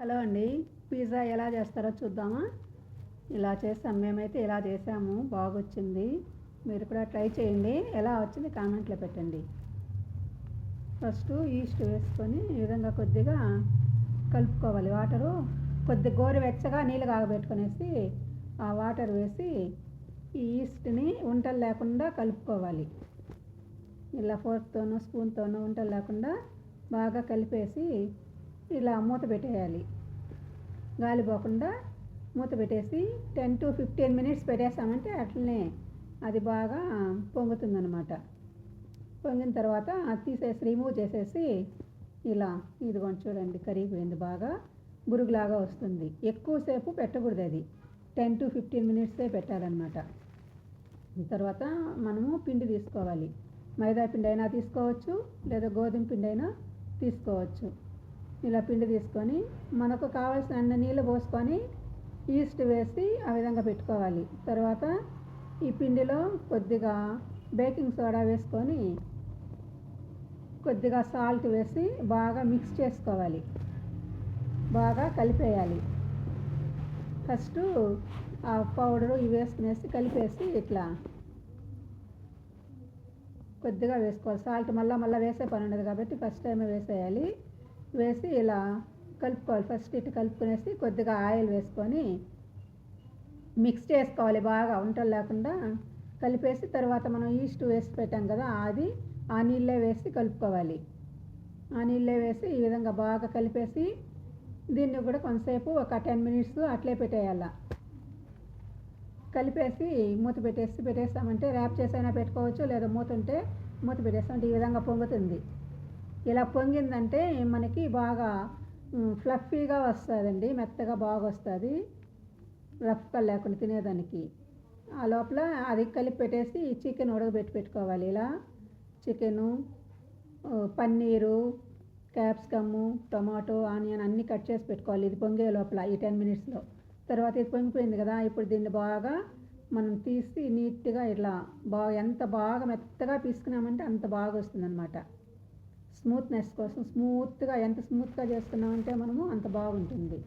Hello అండి pizza ఎలా చేస్తారో చూద్దామా? ఇలా చేసాం మేమైతే ఇలా చేసాము బాగొచ్చింది. మీరు కూడా ట్రై చేయండి ఎలా వచ్చింది కామెంట్లో పెట్టండి. ఫస్ట్ ఈస్ట్ వేసుకొని ఈ విధంగా కొద్దిగా కలుపుకోవాలి వాటరు. కొద్ది గోరువెచ్చగా నీళ్ళు కాగబెట్టుకునేసి ఆ వాటర్ వేసి ఈ ఈస్ట్ని వంటలు లేకుండా కలుపుకోవాలి. ఇలా ఫోర్క్తోనూ స్పూన్తోనూ వంటలు లేకుండా బాగా కలిపేసి ఇలా మూత పెట్టేయాలి. గాలి పోకుండా మూత పెట్టేసి టెన్ టు ఫిఫ్టీన్ మినిట్స్ పెట్టేసామంటే అట్లనే అది బాగా పొంగుతుందనమాట పొంగిన తర్వాత తీసేసి రిమూవ్ చేసేసి ఇలా ఇదిగోండి చూడండి కరిగిపోయింది బాగా బురుగులాగా వస్తుంది. ఎక్కువసేపు పెట్టకూడదు అది. టెన్ టు ఫిఫ్టీన్ మినిట్సే పెట్టాలన్నమాట. తర్వాత మనము పిండి తీసుకోవాలి. మైదా పిండి అయినా తీసుకోవచ్చు లేదా గోధుమ పిండి అయినా తీసుకోవచ్చు. ఇలా పిండి తీసుకొని మనకు కావాల్సిన అన్ని నీళ్ళు పోసుకొని ఈస్ట్ వేసి ఆ విధంగా పెట్టుకోవాలి. తర్వాత ఈ పిండిలో కొద్దిగా బేకింగ్ సోడా వేసుకొని కొద్దిగా సాల్ట్ వేసి బాగా మిక్స్ చేసుకోవాలి. బాగా కలిపేయాలి. ఫస్ట్ ఆ పౌడరు ఇవి వేసుకునేసి కలిపేసి ఇట్లా కొద్దిగా వేసుకోవాలి. సాల్ట్ మళ్ళీ మళ్ళీ వేసే పని ఉండదు కాబట్టి ఫస్ట్ టైమే వేసేయాలి. వేసి ఇలా కలుపుకోవాలి ఫస్ట్ ఇటు కలుపుకునేసి కొద్దిగా ఆయిల్ వేసుకొని మిక్స్ చేసుకోవాలి. బాగా వంటలు లేకుండా కలిపేసి తర్వాత మనం ఈస్ట్ వేసి పెట్టాం కదా అది ఆ నీళ్ళే వేసి కలుపుకోవాలి. ఆ నీళ్ళే వేసి ఈ విధంగా బాగా కలిపేసి దీన్ని కూడా కొంతసేపు ఒక టెన్ మినిట్స్ అట్లే పెట్టేయాల. కలిపేసి మూత పెట్టేసి పెట్టేస్తామంటే ర్యాప్ చేసైనా పెట్టుకోవచ్చు లేదా మూత ఉంటే మూత పెట్టేస్తామంటే ఈ విధంగా పొంగుతుంది. ఇలా పొంగిందంటే మనకి బాగా ఫ్లఫీగా వస్తుందండి మెత్తగా బాగా వస్తుంది రఫ్గా లేకుండా తినేదానికి. ఆ లోపల అది కలిపి పెట్టేసి చికెన్ ఉడకబెట్టి పెట్టుకోవాలి ఇలా. Chicken paneer capsicum tomato onion అన్నీ కట్ చేసి పెట్టుకోవాలి ఇది పొంగే లోపల ఈ టెన్ మినిట్స్లో. తర్వాత ఇది పొంగిపోయింది కదా ఇప్పుడు దీన్ని బాగా మనం తీసి నీట్గా ఇట్లా బాగా ఎంత బాగా మెత్తగా పీసుకున్నామంటే అంత బాగా వస్తుందన్నమాట స్మూత్నెస్ కోసం స్మూత్గా ఎంత స్మూత్గా చేసుకున్నామంటే మనము అంత బాగుంటుంది.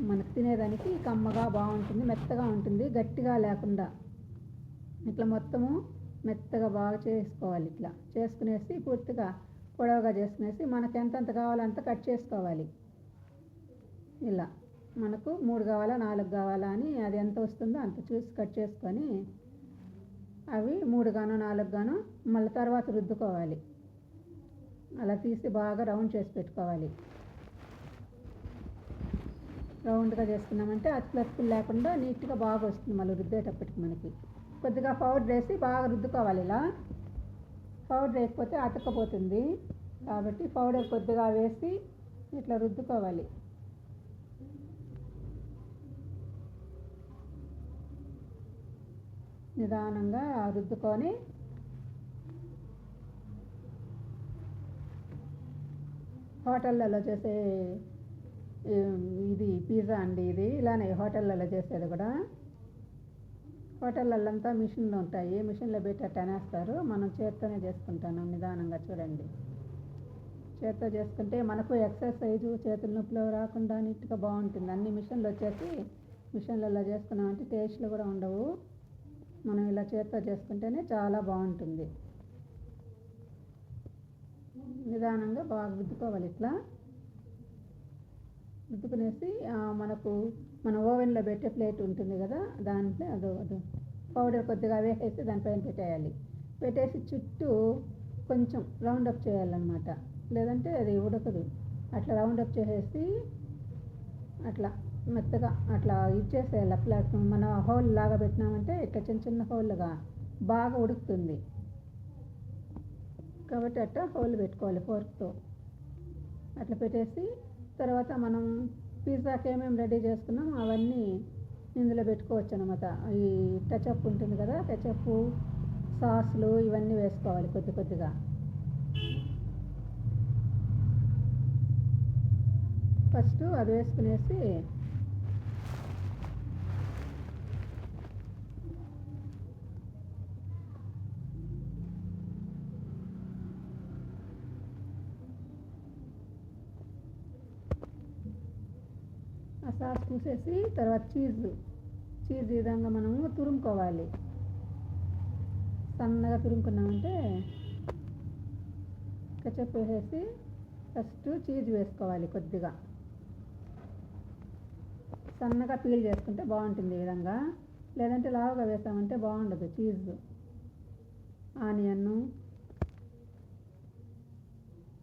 మనకు తినేదానికి కమ్మగా బాగుంటుంది మెత్తగా ఉంటుంది గట్టిగా లేకుండా. ఇట్లా మొత్తము మెత్తగా బాగా చేసుకోవాలి ఇట్లా. చేసుకునేసి పూర్తిగా పొడవుగా చేసుకునేసి మనకు ఎంతెంత కావాలో అంత కట్ చేసుకోవాలి. ఇలా. మనకు మూడు కావాలా నాలుగు కావాలా అని అది ఎంత వస్తుందో అంత చూసి కట్ చేసుకొని అవి మూడు గాను నాలుగు గాను మళ్ళీ తర్వాత రుద్దుకోవాలి. అలా తీసి బాగా రౌండ్ చేసి పెట్టుకోవాలి. రౌండ్గా చేసుకున్నామంటే అతులతులు లేకుండా నీట్గా బాగా వస్తుంది మళ్ళీ రుద్దేటప్పటికి మనకి. కొద్దిగా పౌడర్ వేసి బాగా రుద్దుకోవాలి ఇలా. పౌడర్ వేయకపోతే అతకపోతుంది. కాబట్టి పౌడర్ కొద్దిగా వేసి ఇట్లా రుద్దుకోవాలి. నిదానంగా రుద్దుకొని హోటళ్ళలో చేసే ఇది పిజ్జా అండి ఇది. ఇలానే హోటళ్ళలో చేసేది కూడా. హోటళ్ళల్లో అంతా మిషన్లు ఉంటాయి. మిషన్లో పెట్టి అట్ట అనేస్తారు. మనం చేత్తోనే చేసుకుంటాను. నిదానంగా చూడండి. చేత్తో చేసుకుంటే మనకు ఎక్సర్సైజు చేతుల నొప్పులు రాకుండా నీట్గా బాగుంటుంది. అన్ని మిషన్లు వచ్చేసి మిషన్లలో చేసుకున్నామంటే టేస్ట్లు కూడా ఉండవు. మనం ఇలా చేత్తో చేసుకుంటేనే చాలా బాగుంటుంది. నిదానంగా బాగా రుద్దుకోవాలి. ఇట్లా రుద్దుకునేసి మనకు మన ఓవెన్లో పెట్టే ప్లేట్ ఉంటుంది కదా దాంట్లో అదో అదో పౌడర్ కొద్దిగా వేసేసి దానిపైన పెట్టేయాలి. పెట్టేసి చుట్టూ కొంచెం రౌండ్ అప్ చేయాలన్నమాట. లేదంటే అది ఉడకదు. అట్లా రౌండ్ అప్ చేసేసి అట్లా మెత్తగా అట్లా ఇచ్చేసేయాలి అట్లా మన హోల్ లాగా పెట్టినామంటే ఇట్లా చిన్న చిన్న హోల్గా బాగా ఉడుకుతుంది. కాబట్టి అట్ట హోల్ పెట్టుకోవాలి ఫోర్క్తో. అట్లా పెట్టేసి తర్వాత మనం పిజ్జాకి ఏమేమి రెడీ చేసుకున్నాం అవన్నీ ఇందులో పెట్టుకోవచ్చు అనమాట ఈ టచప్ ఉంటుంది కదా టచప్ సాస్లు ఇవన్నీ వేసుకోవాలి కొద్ది కొద్దిగా. ఫస్ట్ అది వేసుకునేసి ఆ సాస్ పూసేసి తర్వాత చీజ్. చీజ్ విధంగా మనము తురుముకోవాలి. సన్నగా తురుముకున్నామంటే కెచప్ వేసేసి ఫస్ట్ చీజ్ వేసుకోవాలి కొద్దిగా. సన్నగా పీల్ చేసుకుంటే బాగుంటుంది ఈ విధంగా. లేదంటే లావుగా వేసామంటే బాగుండదు చీజ్. ఆనియన్ను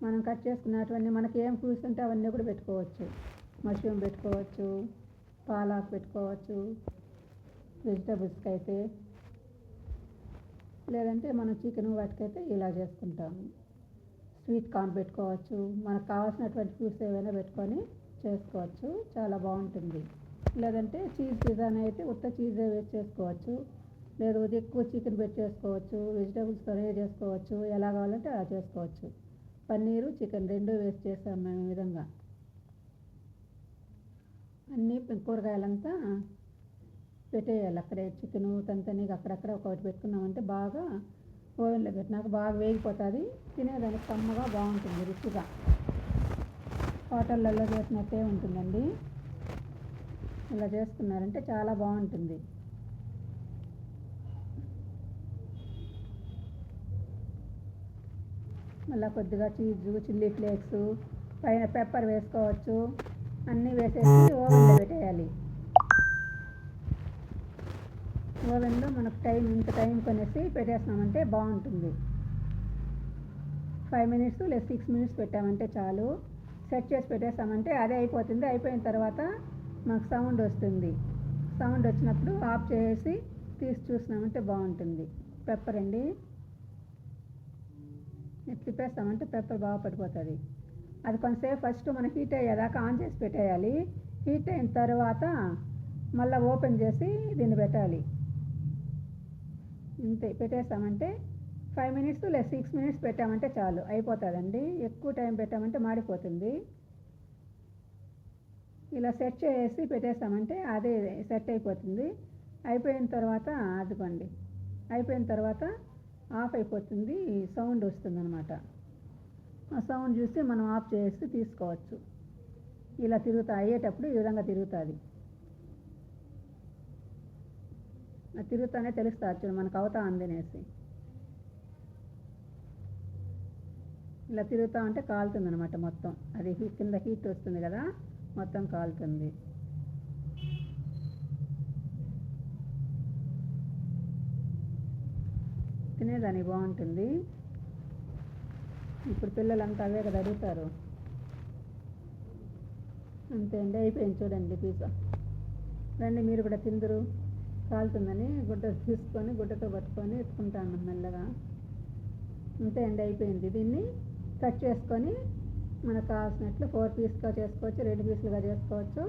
మనం కట్ చేసుకున్నటువంటి మనకి ఏం కూర్చుంటే అవన్నీ కూడా పెట్టుకోవచ్చు. మష్రూమ్ పెట్టుకోవచ్చు పాలాక్ పెట్టుకోవచ్చు వెజిటబుల్స్కి అయితే లేదంటే మనం చికెన్ వాటికైతే ఇలా చేసుకుంటాము. స్వీట్ కార్న్ పెట్టుకోవచ్చు మనకు కావాల్సినటువంటి ఫ్రూట్స్ ఏవైనా పెట్టుకొని చేసుకోవచ్చు చాలా బాగుంటుంది. లేదంటే చీజ్ పిజ్జాని అయితే ఉత్త చీజ్ వేసి చేసుకోవచ్చు లేదు ఎక్కువ చికెన్ పెట్టి చేసుకోవచ్చు వెజిటబుల్స్తో చేసుకోవచ్చు ఎలా కావాలంటే అలా చేసుకోవచ్చు. పన్నీరు చికెన్ రెండు వేసి చేసాం మేము ఈ విధంగా. అన్నీ కూరగాయలంతా పెట్టేయాలి. అక్కడే చికెను తంతనీగా అక్కడక్కడ ఒకటి పెట్టుకున్నామంటే బాగా ఓవెన్లో పెట్టినాక బాగా వేగిపోతుంది. తినేదానికి కమ్మగా బాగుంటుంది రుచిగా. హోటళ్ళల్లో చేసినట్టే ఉంటుందండి. ఇలా చేసుకున్నారంటే చాలా బాగుంటుంది. మళ్ళీ కొద్దిగా చీజు చిల్లీ ఫ్లేక్స్ పైన పెప్పర్ వేసుకోవచ్చు. అన్నీ వేసేసి ఓవెన్లో పెట్టేయాలి. ఓవెన్లో మనకు టైం ఇంత టైం కొనేసి పెట్టేసినామంటే బాగుంటుంది. ఫైవ్ మినిట్స్ లేదా సిక్స్ మినిట్స్ పెట్టామంటే చాలు. సెట్ చేసి పెట్టేసామంటే అదే అయిపోతుంది. అయిపోయిన తర్వాత మాకు సౌండ్ వస్తుంది. సౌండ్ వచ్చినప్పుడు ఆఫ్ చేసి తీసి చూసినామంటే బాగుంటుంది. పెప్పర్ అండి. తిప్పేస్తామంటే పెప్పర్ బాగా పడిపోతుంది. అది కొంతసేపు ఫస్ట్ మనం హీట్ అయ్యేదాకా ఆన్ చేసి పెట్టేయాలి. హీట్ అయిన తర్వాత మళ్ళీ ఓపెన్ చేసి దీన్ని పెట్టాలి. ఇంతే పెట్టేస్తామంటే ఫైవ్ మినిట్స్ లేదా సిక్స్ మినిట్స్ పెట్టామంటే చాలు అయిపోతుందండి. ఎక్కువ టైం పెట్టామంటే మాడిపోతుంది. ఇలా సెట్ చేసి పెట్టేస్తామంటే అదే సెట్ అయిపోతుంది. అయిపోయిన తర్వాత అదిగోండి. అయిపోయిన తర్వాత ఆఫ్ అయిపోతుంది సౌండ్ వస్తుంది అనమాట ఆ సౌండ్ చూసి మనం ఆఫ్ చేసి తీసుకోవచ్చు. ఇలా తిరుగుతా అయ్యేటప్పుడు ఈ విధంగా తిరుగుతుంది. తిరుగుతానే తెలుస్తుంది చూడు మనకు అవుతా అందనేసి. ఇలా తిరుగుతూ ఉంటే కాలుతుంది అనమాట మొత్తం. అది హీ- కింద హీట్ వస్తుంది కదా మొత్తం కాలుతుంది. తినేదానికి బాగుంటుంది. ఇప్పుడు పిల్లలంతా అవే కదా అడుగుతారు. అంతే అండి అయిపోయింది చూడండి పిజ్జా. రండి మీరు కూడా తిందరు. కాలుతుందని గుడ్డ తీసుకొని గుడ్డతో పట్టుకొని ఎత్తుకుంటాను మెల్లగా. అంతే అండి అయిపోయింది. దీన్ని కట్ చేసుకొని మనకు కావాల్సినట్లు ఫోర్ పీస్గా చేసుకోవచ్చు రెండు పీసులుగా చేసుకోవచ్చు.